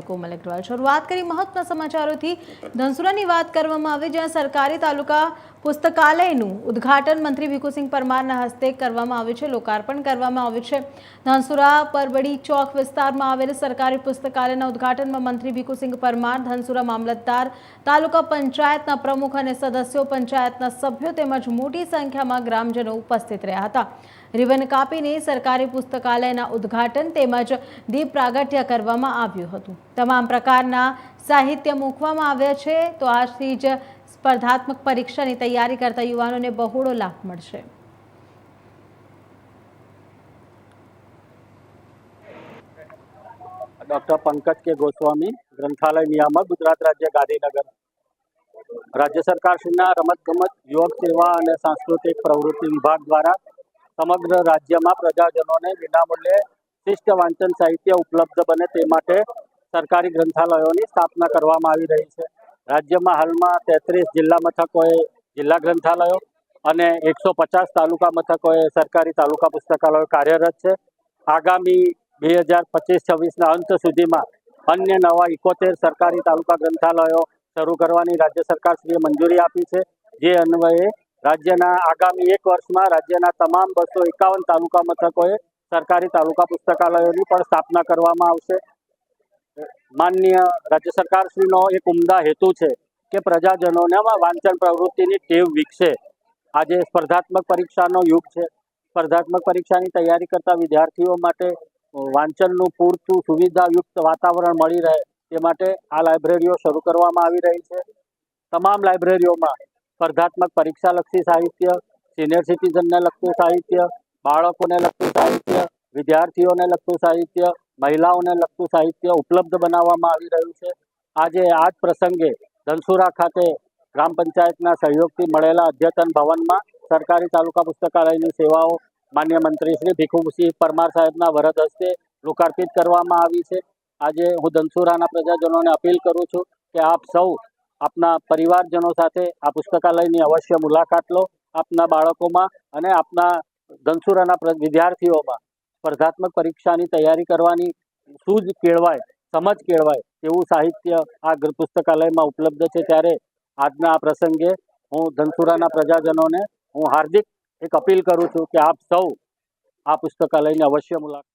કોમલ અગ્રવાલ શરૂઆત કરી મહત્વના સમાચારોથી ધનસુરાની વાત કરવામાં આવે જ્યાં સરકારી તાલુકા પુસ્તકાલયનું ઉદ્ઘાટન મંત્રી ભીખુસિંહ પરમારના હસ્તે કરવામાં આવ્યું છે, લોકાર્પણ કરવામાં આવ્યું છે. ધનસુરા પરબડી ચોક વિસ્તારમાં આવેલ સરકારી પુસ્તકાલયના ઉદ્ઘાટનમાં મંત્રી ભીખુસિંહ પરમાર, ધનસુરા મામલતદાર, તાલુકા પંચાયતના પ્રમુખ અને સદસ્યો, પંચાયતના સભ્યો તેમજ મોટી સંખ્યામાં ગ્રામજનો ઉપસ્થિત રહ્યા હતા. રિબન કાપીને સરકારી પુસ્તકાલયના ઉદ્ઘાટન તેમજ દીપ પ્રાગટ્ય કરવામાં આવ્યું હતું. તમામ પ્રકારના સાહિત્ય મૂકવામાં આવ્યા છે, તો આજથી જ સ્પર્ધાત્મક પરીક્ષાની તૈયારી કરતા યુવાનોને બહોળો લાભ મળશે. ડોક્ટર પંકજ કે ગોસ્વામી, ગ્રંથાલય નિયામક, ગુજરાત રાજ્ય ગાંધીનગર. રાજ્ય સરકારશ્રીના રમતગમત, યુવક સેવા અને સાંસ્કૃતિક પ્રવૃત્તિ વિભાગ દ્વારા સમગ્ર રાજ્યમાં પ્રજાજનોને વિનામૂલ્યે શિષ્ટ વાંચન સાહિત્ય ઉપલબ્ધ બને તે માટે સરકારી ગ્રંથાલયોની સ્થાપના કરવામાં આવી રહી છે. રાજ્યમાં હાલમાં તેત્રીસ જિલ્લા મથકોએ જિલ્લા ગ્રંથાલયો અને એકસો પચાસ તાલુકા મથકોએ સરકારી તાલુકા પુસ્તકાલયો કાર્યરત છે. આગામી બે હજાર પચીસ છવ્વીસના અંત સુધીમાં અન્ય નવા ઇકોતેર સરકારી તાલુકા ગ્રંથાલયો શરૂ કરવાની રાજ્ય સરકારશ્રીએ મંજૂરી આપી છે. જે અન્વયે રાજ્યના આગામી એક વર્ષમાં રાજ્યના તમામ બસો એકાવન તાલુકા મથકોએ સરકારી તાલુકા પુસ્તકાલયોની પણ સ્થાપના કરવામાં આવશે. માનનીય રાજ્ય સરકારશ્રીનો એક ઉમદા હેતુ છે કે પ્રજાજનોને વાંચન પ્રવૃત્તિની ટેવ વિકસે. આજે સ્પર્ધાત્મક પરીક્ષાનો યુગ છે. સ્પર્ધાત્મક પરીક્ષાની તૈયારી કરતા વિદ્યાર્થીઓ માટે વાંચનનું પૂરતું સુવિધાયુક્ત વાતાવરણ મળી રહે તે માટે આ લાઇબ્રેરીઓ શરૂ કરવામાં આવી રહી છે. તમામ લાઇબ્રેરીઓમાં સ્પર્ધાત્મક પરીક્ષાલક્ષી સાહિત્ય, સિનિયર સિટીઝનને લગતું સાહિત્ય, બાળકોને લગતું સાહિત્ય, વિદ્યાર્થીઓને લગતું સાહિત્ય મહિલાઓને લગતું સાહિત્ય ઉપલબ્ધ બનાવવામાં આવી રહ્યું છે. આજે આ જ પ્રસંગે ધનસુરા ખાતે ગ્રામ પંચાયતના સહયોગથી મળેલા અદ્યતન ભવનમાં સરકારી તાલુકા પુસ્તકાલયની સેવાઓ માન્ય મંત્રી શ્રી ભીખુસિંહ પરમાર સાહેબના વરદ હસ્તે લોકાર્પિત કરવામાં આવી છે. આજે હું ધનસુરાના પ્રજાજનોને અપીલ કરું છું કે આપ સૌ આપના પરિવારજનો સાથે આ પુસ્તકાલયની અવશ્ય મુલાકાત લો. આપના બાળકોમાં અને આપના ધનસુરાના વિદ્યાર્થીઓમાં સ્પર્ધાત્મક પરીક્ષાની તૈયારી કરવાની સૂઝ કેળવાય, સમજ કેળવાય એવું સાહિત્ય આ પુસ્તકાલયમાં ઉપલબ્ધ છે. ત્યારે આજના આ પ્રસંગે હું ધનસુરાના પ્રજાજનોને હું હાર્દિક એક અપીલ કરું છું કે આપ સૌ આ પુસ્તકાલયની અવશ્ય મુલાકાત